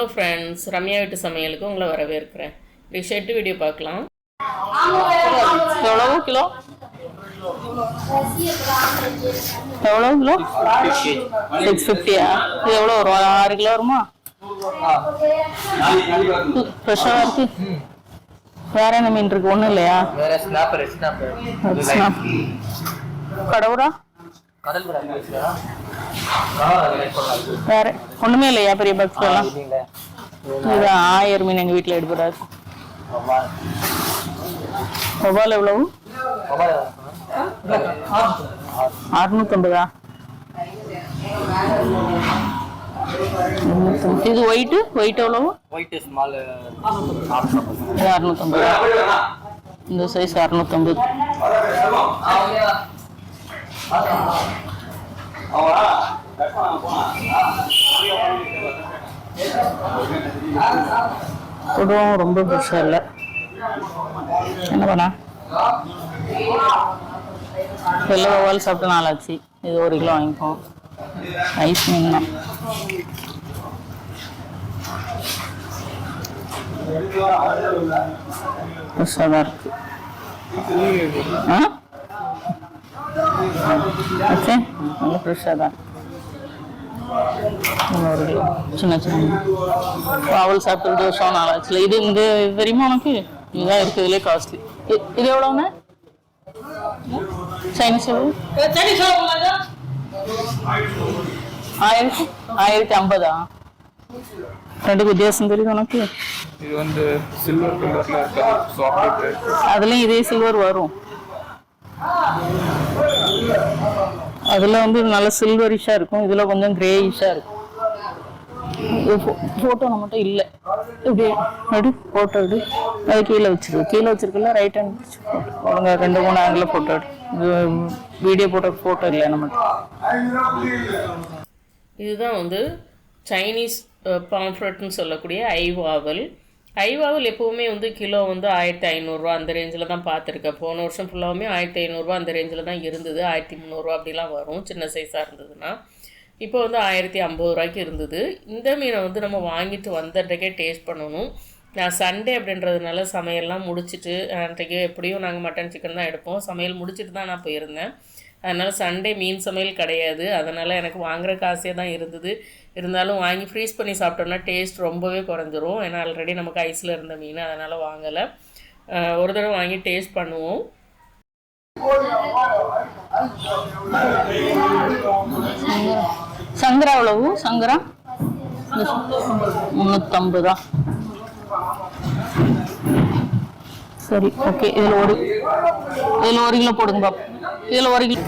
Hello friends Ramya வீட்டு சமையலுக்கு உங்களை வரவேற்கிறேன். இப்படி ஷெட்டு வீடியோ பார்க்கலாம். எவ்வளவு கிலோ? எவ்வளோ கிலோ? சிக்ஸ் ஃபிஃப்டியா இது எவ்வளோ வரும்? ஆறு கிலோ வருமா? ஃப்ரெஷ்ஷாக இருக்கு. வேற என்ன மீன் இருக்கு? ஒன்றும் இல்லையா? கடவுரா வேற ஒன்றுமே இல்லையா பெரிய பாக்ஸ் எல்லாம்? இது ஆயிரம் மீன் எங்கள் வீட்டில் அம்மா ஒவ்வால் எவ்வளவு? அறுநூத்தம்பதா இது ஒயிட்டு ஒயிட் எவ்வளவு? ஒயிட் ஸ்மால் இது அறுநூத்தம்பது? இந்த சைஸ் அறுநூத்தம்பது. குடும்பம் ரொம்ப பெருசாக இல்லை. என்ன பண்ணா? வெள்ளை வவால் சாப்பிட்டு நாளாச்சு. இது ஒரு கிலோ வாங்கிப்போம். ஐஸ் மீன் தான். தான் இருக்கு. ஆ? ஓகே நல்ல ஃப்ரெஷ்ஷாக தான் இருக்கு. இன்னும் ஒரு கிலோ சின்ன சின்ன அவள் சாப்பிட்டு ரெண்டு வருஷம் நாளாச்சுல இது இந்த இது தெரியுமா உனக்கு இதுதான் இருக்கிறதுலே காஸ்ட்லி இது எவ்வளோண்ணே சைனீஸ் எவ்வளோ ஆயிரத்தி ஆயிரத்தி ஐம்பதா ரெண்டுக்கு வித்தியாசம் தெரியுது உனக்கு இது வந்து சில்வர் கலர்ல இருக்க சாக்லேட் அதுலயும் இதே சில்வர் வரும் அதில் வந்து நல்ல சில்வரிஷாக இருக்கும். இதில் கொஞ்சம் கிரேயிஷாக இருக்கும். போட்டோ நம்மகிட்ட இல்லை. இப்படி எடு ஃபோட்டோ எடு அது கீழே வச்சிருக்கு. கீழே வச்சிருக்கல ரைட் ஹேண்ட் ஒழுங்கா ரெண்டு மூணு ஆங்கிள் ஃபோட்டோ எடு. வீடியோ போட்டோ ஃபோட்டோ இல்லை நம்மகிட்ட இதுதான் வந்து சைனீஸ் பாம்ஃப்ரெட்னு சொல்லக்கூடிய ஐவாவல். ஐவாவில் எப்போவுமே வந்து கிலோ வந்து ஆயிரத்தி ஐநூறுரூவா அந்த ரேஞ்சில் தான் பார்த்துருக்கேன். போன வருஷம் ஃபுல்லாகவுமே ஆயிரத்தி ஐநூறுரூவா அந்த ரேஞ்சில் தான் இருந்தது. ஆயிரத்தி முந்நூறுரூவா அப்படிலாம் வரும் சின்ன சைஸாக இருந்ததுன்னா. இப்போ வந்து ஆயிரத்தி ஐம்பது ரூபாய்க்கு இருந்தது. இந்த மீனை வந்து நம்ம வாங்கிட்டு வந்தன்றைக்கே டேஸ்ட் பண்ணணும். நான் சண்டே அப்படின்றதுனால சமையல்லாம் முடிச்சுட்டு அன்றைக்கு எப்படியும் நாங்கள் மட்டன் சிக்கன் தான் எடுப்போம். சமையல் முடிச்சிட்டு தான் நான் போயிருந்தேன். அதனால் சண்டே மீன் சமையல் கிடையாது. அதனால் எனக்கு வாங்குற காசே தான் இருந்தது. இருந்தாலும் வாங்கி ஃப்ரீஸ் பண்ணி சாப்பிட்டோம்னா டேஸ்ட் ரொம்பவே குறைஞ்சிரும். ஏன்னா ஆல்ரெடி நமக்கு ஐஸில் இருந்த மீன் அதனால் வாங்கலை. ஒரு தடவை வாங்கி டேஸ்ட் பண்ணுவோம். சங்கரா எவ்வளவு சங்கரா? முந்நூற்றம்பது தான் சரி ஓகே இதில் ஒரு இதில் ஒரு கிலோ போடுங்க பாப். இதில் ஒரு கிலோ.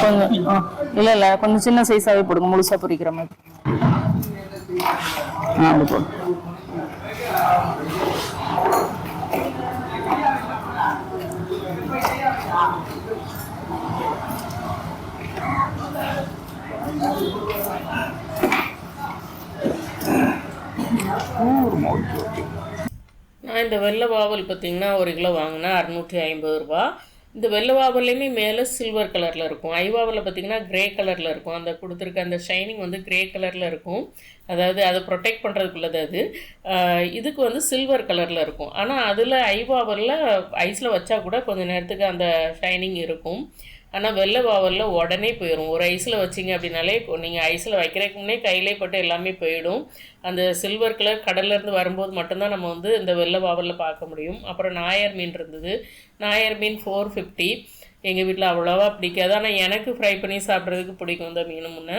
கொஞ்சம் ஆ இல்லை இல்லை கொஞ்சம் சின்ன சைஸாகவே போடுங்க முழுசாக பொரிக்கிற மாதிரி. ஆ அப்படி போடு நான் இந்த வெள்ளை வாவல் பார்த்தீங்கன்னா ஒரு கிலோ வாங்கினேன் அறநூற்றி ஐம்பது ரூபா. இந்த வெள்ளை வாவல்லையுமே மேலே சில்வர் கலரில் இருக்கும். ஐவாவில் பார்த்தீங்கன்னா க்ரே கலரில் இருக்கும். அந்த கொடுத்துருக்க அந்த ஷைனிங் வந்து க்ரே கலரில் இருக்கும். அதாவது அதை ப்ரொடெக்ட் பண்ணுறதுக்குள்ளது அது. இதுக்கு வந்து சில்வர் கலரில் இருக்கும். ஆனால் அதில் ஐவாவலில் ஐஸில் வச்சா கூட கொஞ்சம் நேரத்துக்கு அந்த ஷைனிங் இருக்கும். ஆனால் வெள்ளை பாவலில் உடனே போயிடும் ஒரு ஐஸில் வச்சிங்க அப்படின்னாலே நீங்கள் ஐஸில் வைக்கிறதுக்கு முன்னே கையிலே போட்டு எல்லாமே போயிடும். அந்த சில்வர் கலர் கடல்லேருந்து வரும்போது மட்டும்தான் நம்ம வந்து இந்த வெள்ளை பாவலில் பார்க்க முடியும். அப்புறம் நாயர் மீன் இருந்தது. நாயர் மீன் ஃபோர் ஃபிஃப்டி எங்கள் வீட்டில் அவ்வளோவா பிடிக்காது. ஆனால் எனக்கு ஃப்ரை பண்ணி சாப்பிட்றதுக்கு பிடிக்கும் இந்த மீன் முன்னே.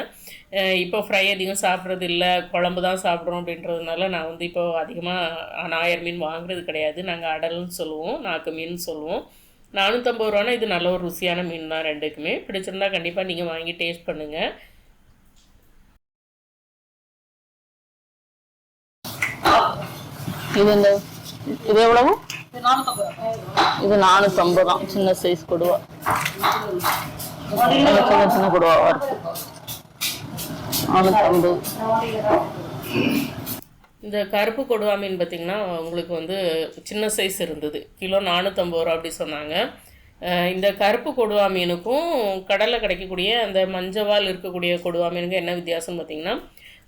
இப்போ ஃப்ரை அதிகம் சாப்பிட்றது இல்லை. குழம்பு தான் சாப்பிட்றோம் அப்படின்றதுனால நான் வந்து இப்போ அதிகமாக நாயர் மீன் வாங்குறது கிடையாது. நாங்கள் அடல்னு சொல்லுவோம். நாக்கு மீன் சொல்லுவோம். நானூற்றம்பது ரூபானா இது நல்ல ஒரு ருசியான மீன் தான் ரெண்டுக்குமே. பிடிச்சிருந்தா கண்டிப்பாக நீங்கள் வாங்கி டேஸ்ட் பண்ணுங்கள் இது இந்த இது எவ்வளவு? இது நானூற்றம்பது தான். சின்ன சைஸ் கொடுவா. சின்ன சின்ன கொடுவாவாக இருக்கு நானூற்றம்பது இந்த கருப்பு கொடுவா மீன் பார்த்திங்கன்னா உங்களுக்கு வந்து சின்ன சைஸ் இருந்தது. கிலோ நானூற்றம்பது ரூபா அப்படி சொன்னாங்க. இந்த கருப்பு கொடுவா மீனுக்கும் கடலில் கிடைக்கக்கூடிய அந்த மஞ்சவால் இருக்கக்கூடிய கொடுவா மீனுக்கும் என்ன வித்தியாசம்னு பார்த்திங்கன்னா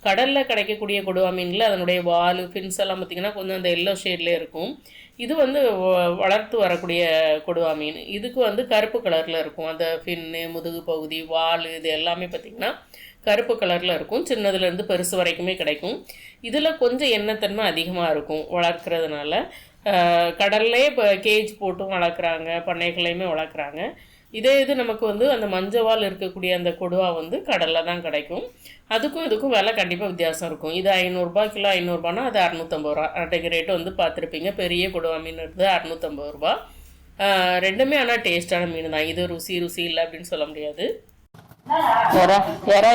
கடலில் கிடைக்கக்கூடிய கொடுவா மீனில் அதனுடைய வால் ஃபின்ஸ் எல்லாம் பார்த்திங்கன்னா கொஞ்சம் அந்த எல்லோ ஷேட்லேயே இருக்கும். இது வந்து வ- வளர்த்து வரக்கூடிய கொடுவா மீன். இதுக்கு வந்து கருப்பு கலரில் இருக்கும். அந்த ஃபின்னு முதுகு பகுதி வால் இது எல்லாமே பார்த்திங்கன்னா கருப்பு கலரில் இருக்கும். சின்னதுலேருந்து பெருசு வரைக்குமே கிடைக்கும். இதில் கொஞ்சம் எண்ணெய்த்தன்மை அதிகமாக இருக்கும் வளர்க்குறதுனால. கடல்லையே கடல்லே இப்போ கேஜ் போட்டும் வளர்க்குறாங்க பண்ணைகளையுமே வளர்க்குறாங்க. இதே இது நமக்கு வந்து அந்த மஞ்சவால் இருக்கக்கூடிய அந்த கொடுவா வந்து கடலில் தான் கிடைக்கும். அதுக்கும் இதுக்கும் விலை கண்டிப்பாக வித்தியாசம் இருக்கும். இது ஐநூறுரூபா கிலோ ஐநூறுரூபானா அது அறநூற்றம்பது ரூபா. அன்றைக்கு ரேட்டு வந்து பார்த்துருப்பீங்க. பெரிய கொடுவா மீன் இருக்குது அறநூற்றம்பது ரூபா. ரெண்டுமே ஆனால் டேஸ்டான மீன் தான் இது ருசி ருசி இல்லை அப்படின்னு சொல்ல முடியாது.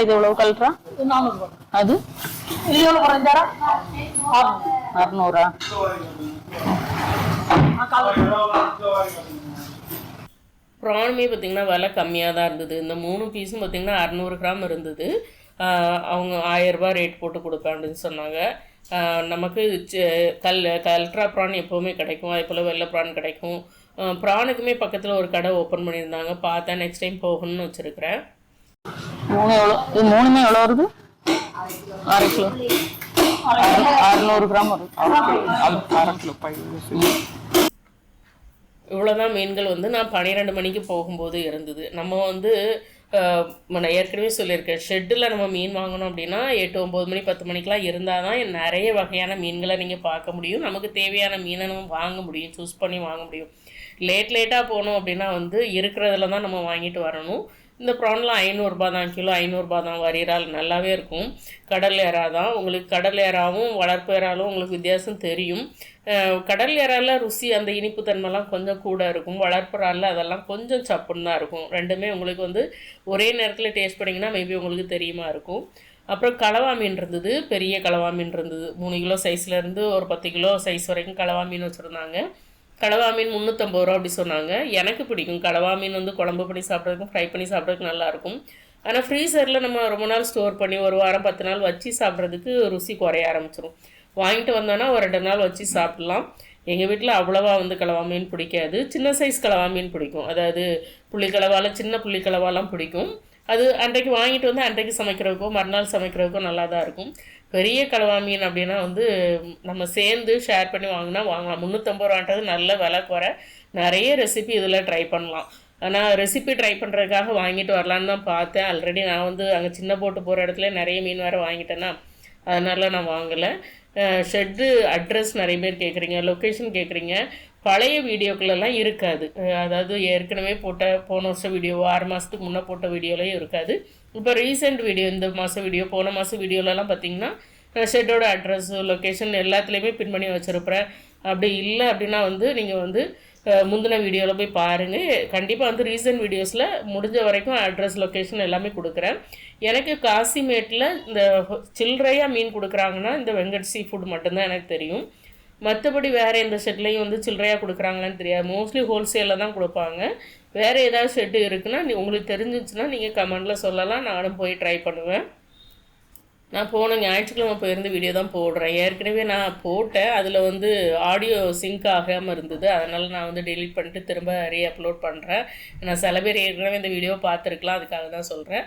இது எவ்வளவு கல்றா அது அறுநூறா? ப்ரானுமே பார்த்திங்கன்னா விலை கம்மியாக தான் இருந்தது. இந்த மூணு பீஸும் பார்த்திங்கன்னா அறநூறு கிராம் இருந்தது. அவங்க ஆயரரூபா ரேட் போட்டு கொடுப்பான்னு சொன்னாங்க. நமக்கு சி- கல் கல்ட்ரா ப்ரான் எப்போவுமே கிடைக்கும். அதே போல் வெள்ளை ப்ரான் கிடைக்கும். ப்ரானுக்குமே பக்கத்தில் ஒரு கடை ஓப்பன் பண்ணியிருந்தாங்க. பார்த்தேன் நெக்ஸ்ட் டைம் போகணும்னு வச்சுருக்கிறேன். மூணு எவ்வளோ? இது மூணுமே எவ்வளோ வருது? அரை கிலோ. அறு- அறுநூறு கிராம் வரும் அரை கிலோ. பையன் இவ்வளோதான் மீன்கள் வந்து நான் பன்னிரெண்டு மணிக்கு போகும்போது இருந்தது. நம்ம வந்து நான் ஏற்கனவே சொல்லியிருக்கேன் ஷெட்டில் நம்ம மீன் வாங்கணும் அப்படின்னா எட்டு ஒம்பது மணி பத்து மணிக்கெலாம் இருந்தால் தான் நிறைய வகையான மீன்களை நீங்கள் பார்க்க முடியும். நமக்கு தேவையான மீனை நம்ம வாங்க முடியும் சூஸ் பண்ணி வாங்க முடியும். லேட் லேட்டாக போனோம் அப்படின்னா வந்து இருக்கிறதுல தான் நம்ம வாங்கிட்டு வரணும். இந்த ப்ரான்லாம் ஐநூறுரூபா தான் கிலோ ஐநூறுரூபா தான் வரிறால் நல்லாவே இருக்கும். கடல் ஏறா தான். உங்களுக்கு கடல் ஏறாவும் வளர்ப்பு ஏறாலும் உங்களுக்கு வித்தியாசம் தெரியும். கடல் எறால ருசி அந்த இனிப்பு தன்மைலாம் கொஞ்சம் கூட இருக்கும். வளர்ப்பு இறால்ல அதெல்லாம் கொஞ்சம் சப்புன்னு தான் இருக்கும். ரெண்டுமே உங்களுக்கு வந்து ஒரே நேரத்தில் டேஸ்ட் பண்ணிங்கன்னா மேபி உங்களுக்கு தெரியுமா இருக்கும். அப்புறம் கலவா மீன் இருந்தது பெரிய கலவா மீன் இருந்தது. மூணு கிலோ சைஸ்லேருந்து ஒரு பத்து கிலோ சைஸ் வரைக்கும் கலவா மீன் வச்சுருந்தாங்க. கடவா மீன் முந்நூற்றம்பது ரூபா அப்படி சொன்னாங்க. எனக்கு பிடிக்கும். கடவா மீன் வந்து குழம்பு பண்ணி சாப்பிட்றதுக்கும் ஃப்ரை பண்ணி சாப்பிட்றதுக்கு நல்லாயிருக்கும். ஆனால் ஃப்ரீசரில் நம்ம ரொம்ப நாள் ஸ்டோர் பண்ணி ஒரு வாரம் பத்து நாள் வச்சு சாப்பிட்றதுக்கு ருசி குறைய ஆரம்பிச்சிடும் வாங்கிட்டு வந்தோன்னா ஒரு ரெண்டு நாள் வச்சு சாப்பிட்லாம். எங்கள் வீட்டில் அவ்வளவா வந்து கலவா மீன் பிடிக்காது. சின்ன சைஸ் கலவா மீன் பிடிக்கும். அதாவது புள்ளி கலவால சின்ன புள்ளி கலவாலாம் பிடிக்கும். அது அன்றைக்கு வாங்கிட்டு வந்து அன்றைக்கு சமைக்கிறதுக்கோ மறுநாள் சமைக்கிறதுக்கோ நல்லா தான் இருக்கும். பெரிய கலவா மீன் அப்படின்னா வந்து நம்ம சேர்ந்து ஷேர் பண்ணி வாங்கினா வாங்கலாம். முந்நூற்றம்பது ரூபான்றது நல்ல விலை குறை. நிறைய ரெசிபி இதில் ட்ரை பண்ணலாம். ஆனால் ரெசிபி ட்ரை பண்ணுறதுக்காக வாங்கிட்டு வரலான்னு தான் பார்த்தேன். ஆல்ரெடி நான் வந்து அங்கே சின்ன போட்டு போகிற இடத்துல நிறைய மீன் வேறு வாங்கிட்டேன்னா அதனால நான் வாங்கலை. ஷெட்டு அட்ரஸ் நிறைய பேர் கேட்குறீங்க லொக்கேஷன் கேட்குறீங்க. பழைய வீடியோக்களெல்லாம் இருக்காது. அதாவது ஏற்கனவே போட்ட போன வருஷம் வீடியோ ஆறு மாதத்துக்கு முன்னே போட்ட வீடியோலையும் இருக்காது. இப்போ ரீசெண்ட் வீடியோ இந்த மாதம் வீடியோ போன மாதம் வீடியோலலாம் பார்த்தீங்கன்னா ஷெட்டோட அட்ரஸ் லொக்கேஷன் எல்லாத்துலேயுமே பின் பண்ணி வச்சுருப்பேன். அப்படி இல்லை அப்படின்னா வந்து நீங்கள் வந்து முந்தின வீடியோவில் போய் பாருங்கள் கண்டிப்பாக வந்து ரீசன்ட் வீடியோஸில் முடிஞ்ச வரைக்கும் அட்ரஸ் லொக்கேஷன் எல்லாமே கொடுக்குறேன். எனக்கு காசிமேட்டில் இந்த சில்லறையாக மீன் கொடுக்குறாங்கன்னா இந்த வெங்கட் சீ ஃபுட் மட்டும்தான் எனக்கு தெரியும். மற்றபடி வேறு எந்த செட்லேயும் வந்து சில்லறையாக கொடுக்குறாங்களான்னு தெரியாது. மோஸ்ட்லி ஹோல்சேலில் தான் கொடுப்பாங்க. வேறு ஏதாவது ஷெட்டு இருக்குன்னா நீ உங்களுக்கு தெரிஞ்சிச்சுன்னா நீங்கள் கமெண்டில் சொல்லலாம். நானும் போய் ட்ரை பண்ணுவேன். நான் போன ஞாயிற்றுக்கிழமை போயிருந்து வீடியோ தான் போடுறேன். ஏற்கனவே நான் போட்டேன். அதில் வந்து ஆடியோ சிங்க் ஆகாமல் இருந்தது. அதனால் நான் வந்து டெலீட் பண்ணிட்டு திரும்ப ரீ அப்லோட் பண்ணுறேன் நான் சில பேர் ஏற்கனவே இந்த வீடியோ பார்த்துருக்கலாம். அதுக்காக தான் சொல்கிறேன்